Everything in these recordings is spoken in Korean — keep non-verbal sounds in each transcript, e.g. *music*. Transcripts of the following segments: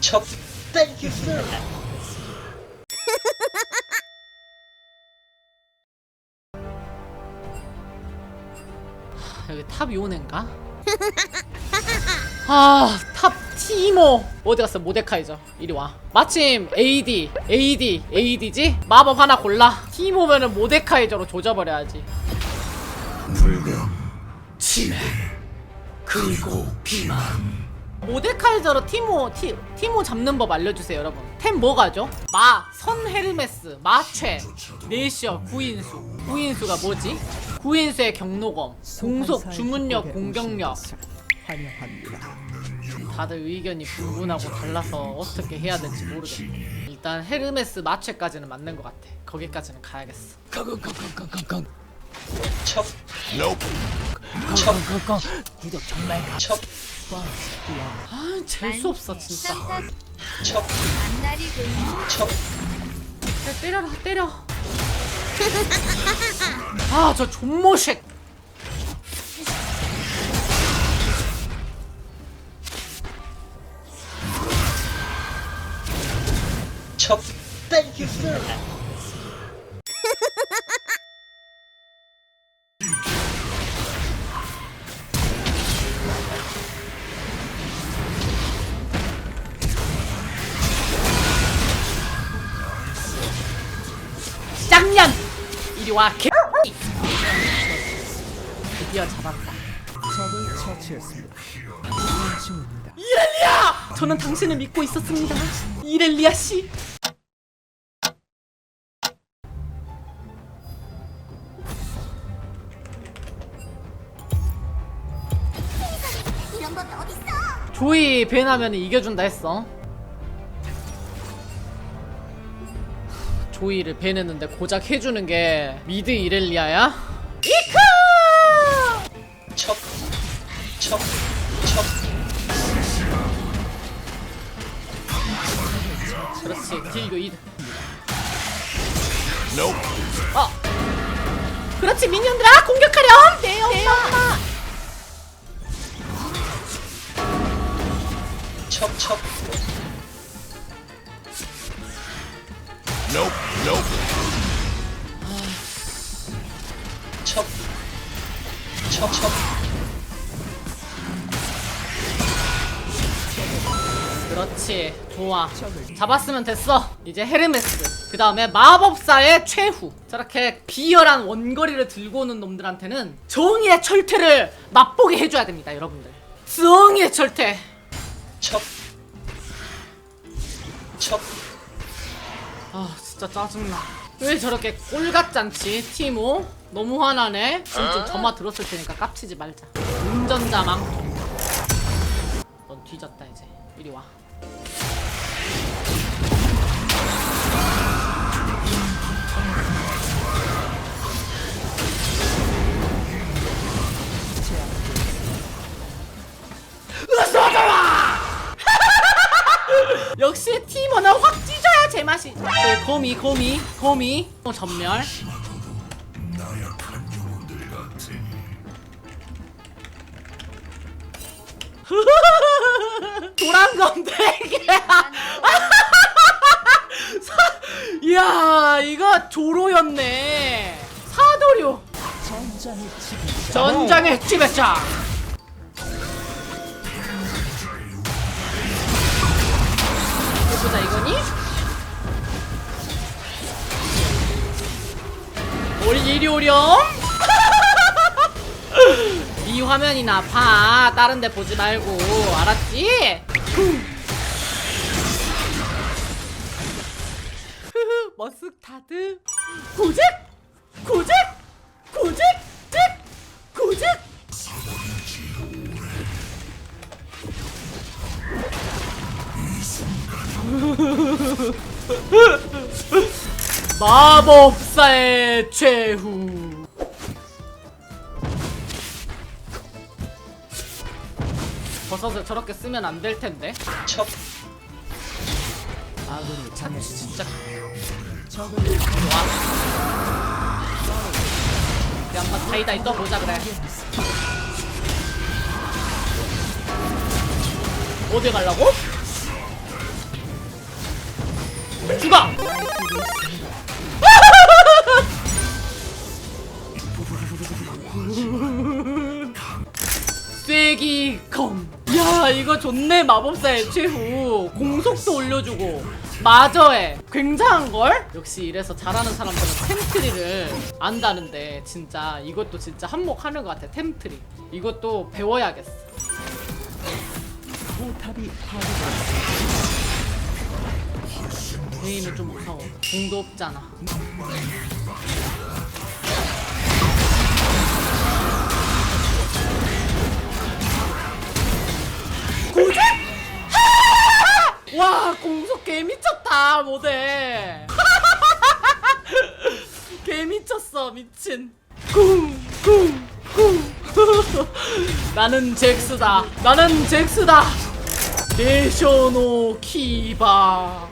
척 땡큐 스 여기 탑 요네인가? *laughs* 아, 탑 티모 어디 갔어? 모데카이저. 이리 와. 마침 AD, AD, AD지? 마법 하나 골라. 티모면은 모데카이저로 조져버려야지. 치매 그리고 비만. 모데카이저로 티모 티, 티모 잡는 법 알려주세요 여러분 템 뭐가죠? 마, 선 헤르메스, 마최, 네시어, 구인수 구인수가 뭐지? 구인수의 경로검, 공속, 주문력, 공격력 환영합니다. 다들 의견이 분분하고 달라서 어떻게 해야 될지 모르겠네 일단 헤르메스 마최까지는 맞는 것 같아 거기까지는 가야겠어 척 척, 구독 정말 척, 아 재수 없어 진짜. 척, 척, 야, 때려라 때려. *laughs* 아 저 존모색. 척. 땡큐 스 이리 와 개. 드디어 잡았다. 적을 처치했습니다. 중입니다. 이렐리아! 저는 당신을 믿고 있었습니다. 이렐리아 씨. 조이 벤하면 이겨준다 했어. 조이를 벤했는데 고작 해주는 게 미드 이렐리아야? 이크! 척, 척, 척, 그렇지 딜교 2 어. 그렇지 미니언들아 공격하렴! 네 엄마! 척, 척, 척, 척, 척, 그렇지. 좋아. 잡았으면 됐어. 이제 헤르메스. 그 다음에 마법사의 최후. 저렇게 비열한 원거리를 들고 오는 놈들한테는 정의의 철퇴를 맛보게 해줘야 됩니다 여러분들. 정의의 철퇴. 척, 척, 아 진짜 짜증나. 왜 저렇게 꼴같지 않지 티모? 너무 화나네. 지금 좀 점화 들었을 테니까 깝치지 말자. 운전자 망통 넌 뒤졌다 이제. 이리 와 네, 거미 거미 거미. 어, 전멸. 도란검 되게. 이야 이거 조로였네. 사도류. 전장의 지배자 보자 이거니? 이리 오렴? *laughs* 이 화면이나 봐. 다른 데 보지 말고. 알았지? 머스타드 고잭 고잭 고잭 마법사의 최후. 버섯을 저렇게 쓰면 안 될 텐데. 척, 아군이 참. 진짜. 좋아 우리 한번 다이다이 떠보자 그래. 어디 가려고? 죽어! 쐐기 검. 야 이거 좋네 마법사의 최후. 공속도 올려주고 마저해. 굉장한 걸? 역시 이래서 잘하는 사람들은 템트리를 안다는데 진짜 이것도 진짜 한몫하는 것 같아 템트리. 이것도 배워야겠어. 포탑이 파괴되었습니다. 베인은 좀 무서워. 공도 없잖아. 고집? *laughs* 와 공속 개 미쳤다 모델. *laughs* 개 미쳤어 미친. 쿵쿵 쿵. *laughs* 나는 잭스다. 나는 잭스다. 대쇼노 키바.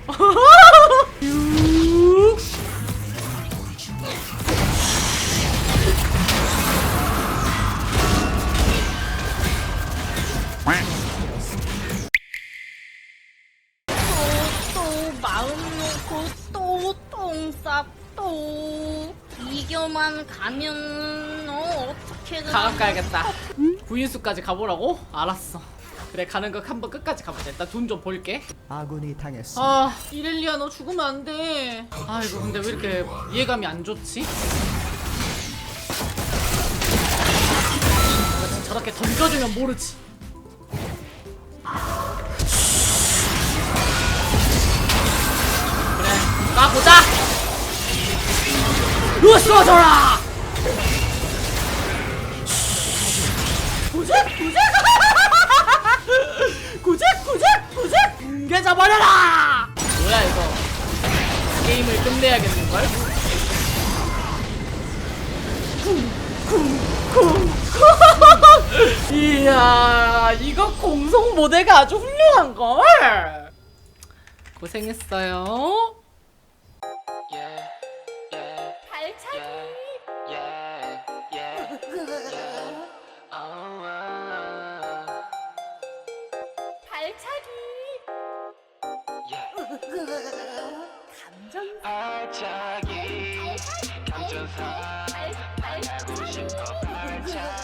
놓고 또 똥 쌌또 이겨만 가면 어 어떻게든 가각 가야겠다. 구인수까지 가보라고? 알았어. 그래 가는 거 한번 끝까지 가보자. 일단 돈 좀 벌게. 아군이 당했습니다. 아 이렐리아 너 죽으면 안 돼. 아이고 근데 왜 이렇게 이해감이 안 좋지? 진짜 저렇게 던져주면 모르지. 까보자. 루스워져라. 구직 구직 구직 구직 구직 뭉개져 버려라! 뭐야 이거? 게임을 끝내야겠는걸? *laughs* 이야 이거 공성 모델가 아주 훌륭한걸? 고생했어요 아차기 감전사